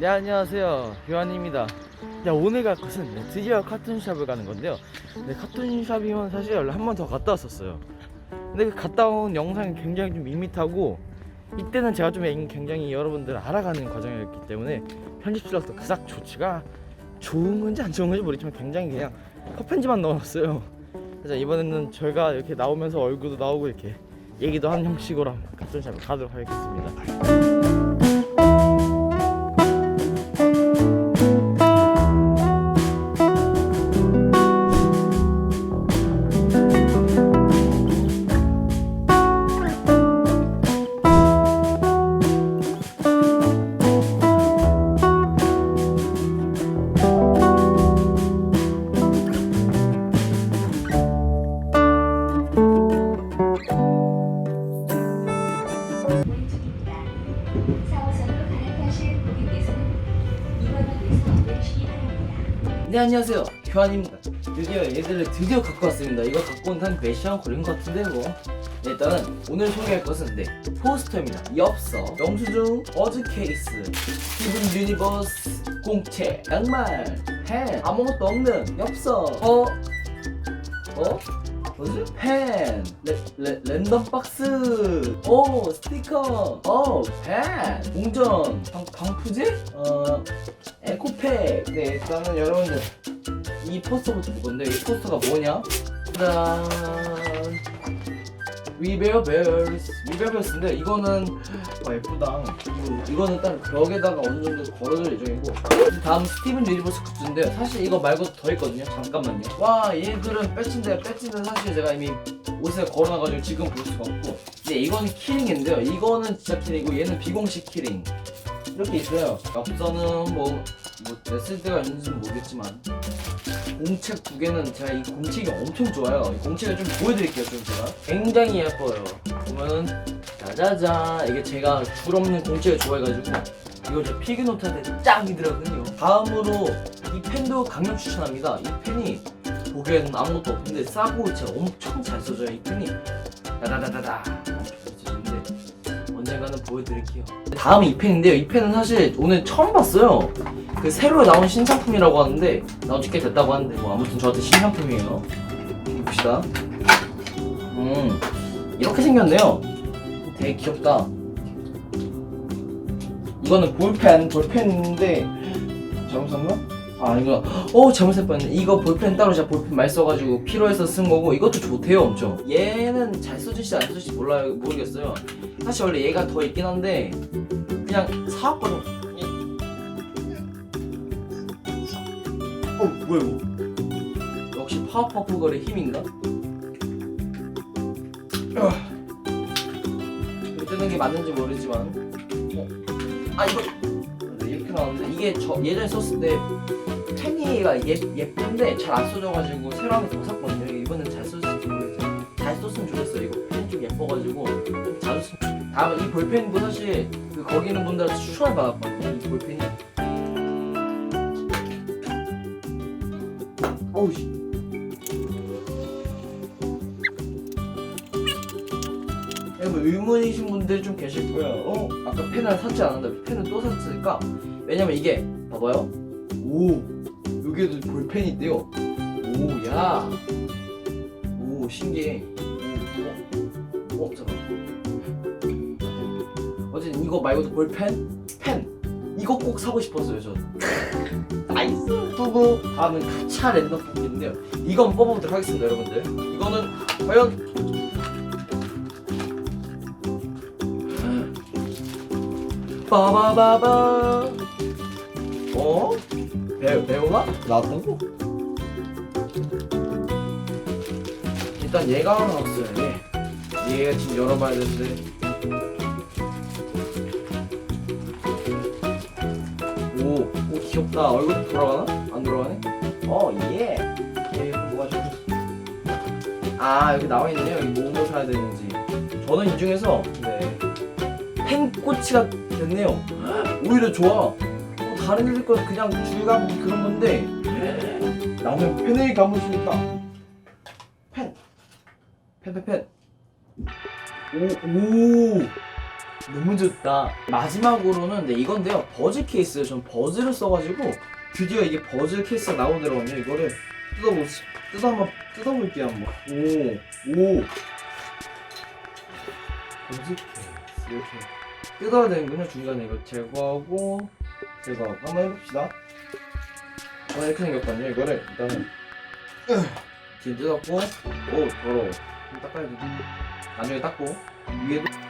네 안녕하세요. 교환입니다. 야 오늘 갈 곳은 네, 드디어 카툰샵을 가는 건데요. 네 카툰샵이면 사실 한번 더 갔다 왔었어요. 근데 그 갔다 온 영상이 굉장히 좀 밋밋하고 이때는 제가 좀 굉장히 여러분들을 알아가는 과정이었기 때문에 편집 실력도 그닥 좋지가 좋은 건지 안 좋은 건지 모르겠지만 굉장히 그냥 퍼편지만 넣어놨어요. 그래서 이번에는 저희가 이렇게 나오면서 얼굴도 나오고 이렇게 얘기도 하는 형식으로 한번 카툰샵을 가도록 하겠습니다 네 안녕하세요. 교환입니다. 드디어 얘들을 드디어 갖고 왔습니다. 이거 갖고 온 한 몇 시간 걸린 것 같은데 뭐 네, 일단은 오늘 소개할 것은 네 포스터입니다. 엽서. 영수증 어즈 케이스 스티븐 유니버스 공채. 양말. 펜 아무것도 없는 엽서. 어? 어? 뭐지? 펜, 레, 레, 랜덤 박스, 오 스티커, 오 펜, 동전, 방, 방푸제, 어 에코팩. 네 일단은 여러분들 이 포스터부터 볼 건데 이 포스터가 뭐냐? 짠. 위베어벨스 위베어벨스인데 이거는 와 예쁘다. 이거, 이거는 딱 벽에다가 어느 정도 걸어줄 예정이고. 다음 스티븐 유니버스 굿즈인데 사실 이거 말고도 더 있거든요. 잠깐만요. 와 얘들은 배치인데 배치는 사실 제가 이미 옷에 걸어놔가지고 지금 볼 수가 없고. 근데 이거는 키링인데요. 이거는 진짜 키링이고 얘는 비공식 키링 이렇게 있어요 엽서는 뭐, 뭐 쓸데가 있는지는 모르겠지만 공책 두 개는 제가 이 공책이 엄청 좋아요. 이 공책을 좀 보여드릴게요, 좀 제가. 굉장히 예뻐요. 보면은 짜자잔 이게 제가 줄 없는 공책을 좋아해가지고 이거 저 필기노트한테 짱이더라고요. 다음으로 이 펜도 강력 추천합니다. 이 펜이 보기에는 아무것도 없는데 싸고 진짜 엄청 잘 써져요. 이 펜이 다다다다다 언젠가는 보여드릴게요. 다음 이 펜인데요. 이 펜은 사실 오늘 처음 봤어요. 그 새로 나온 신상품이라고 하는데 나온 지꽤 됐다고 하는데 뭐 아무튼 저한테 신상품이에요. 봅시다. 음 이렇게 생겼네요. 되게 귀엽다. 이거는 볼펜 볼펜인데 잘못 샀나? 아 이거 어 잘못 살 뻔했네. 이거 볼펜 따로 제가 볼펜 많이 써가지고 필요해서 쓴 거고 이것도 좋대요 엄청. 얘는 잘 써질지 안 써질지 몰라요 모르겠어요. 사실 원래 얘가 더 있긴 한데 그냥 사왔거든. 어 뭐야 이거 역시 파워퍼프 걸의 힘인가? 아. 이거 뜨는 게 맞는지 모르지만 어? 아 이거 네, 이렇게 나왔는데 이게 저 예전에 썼을 때 펜이가 예, 예쁜데 잘 안 써져가지고 새로 하나 더 샀거든요 이번엔 잘 써질지 모르겠어요 잘 썼으면 좋겠어요 이거 펜이 좀 예뻐가지고 좀 자주 쓰 다음에 이 볼펜도 사실 그 거기 있는 분들한테 추천을 받았거든요 이 볼펜이 어우 씨. 여러분 의문이신 분들 좀 계실 거예요. 어? 아까 펜을 샀지 않았는데 펜을 또 샀을까? 왜냐면 이게 봐봐요. 오 여기에도 볼펜이 있대요. 오 야. 오 신기해. 오, 어? 어 잠깐. 어쨌든 이거 말고도 볼펜, 펜 이거 꼭 사고 싶었어요 저. 나이스 두고 다음은 가차 랜덤 뽑기인데요 이건 뽑아보도록 하겠습니다 여러분들 이거는 과연 빠바바바 어? 배, 배우나? 나왔다고? 일단 얘가 하나 나왔어요 얘 얘가 지금 열어봐야 되는데 귀엽다. 얼굴 돌아가나? 안 돌아가네? 어, 예. 얘 뭐가 좀. 아, 여기 나와 있네요. 여기 뭐, 뭐 사야 되는지. 저는 이 중에서 네. 펜꼬치가 됐네요. 오히려 좋아. 어, 다른 애들 거 그냥 줄감 그런 건데 나는 펜을 감으시니까 펜. 펜, 펜, 펜. 오, 오. 너무 좋다. 마지막으로는 네, 이건데요. 버즈 케이스. 전 버즈를 써가지고 드디어 이게 버즈 케이스가 나오더라고요. 이거를 뜯어보 뜯어 한번 뜯어볼게요 한번. 오, 오. 버즈 케이스 이렇게 뜯어야 되는군요. 중간에 이거 제거하고 제거하고 한번 해봅시다. 어, 이렇게 생겼거든요. 이거를 일단은 뒤에 뜯었고, 오 더러워. 좀 닦아야 돼. 나중에 닦고 위에도.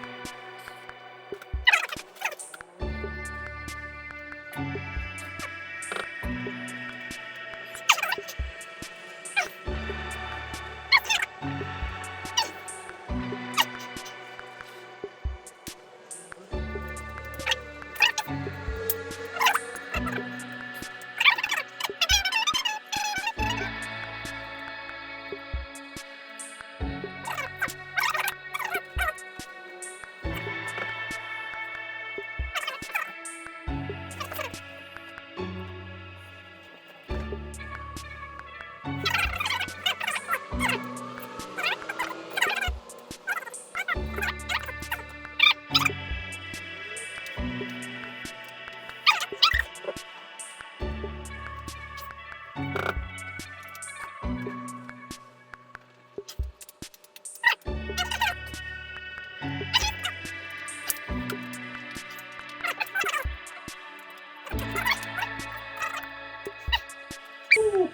Yeah.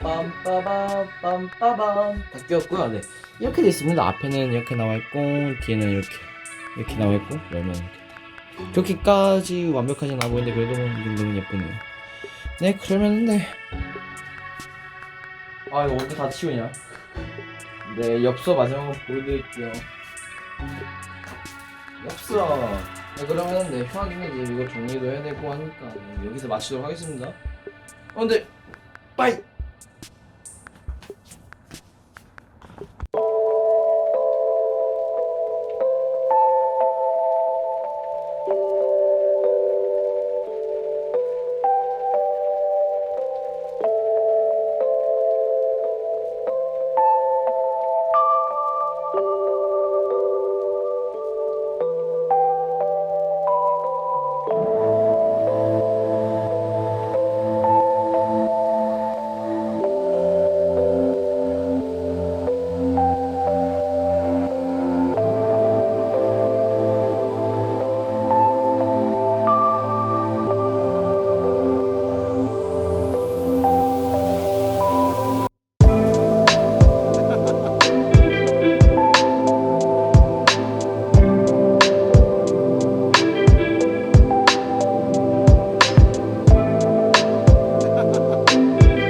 빰빠밤 빰빠밤. 다 끼웠고요. 네. 이렇게 돼 있습니다. 앞에는 이렇게 나와 있고 뒤에는 이렇게 이렇게 나와 있고 열면 이렇게. 그렇게까지 완벽하진 않아 보이는데 그래도 이 정도면 예쁘네요. 네 그러면 네아 이거 언제 다 치우냐? 네 엽서 마지막으로 보여드릴게요. 엽서. 네 그러면 네 휴학이는 이제 이거 정리도 해야 되고 하니까 네, 여기서 마치도록 하겠습니다. 어 근데 빠이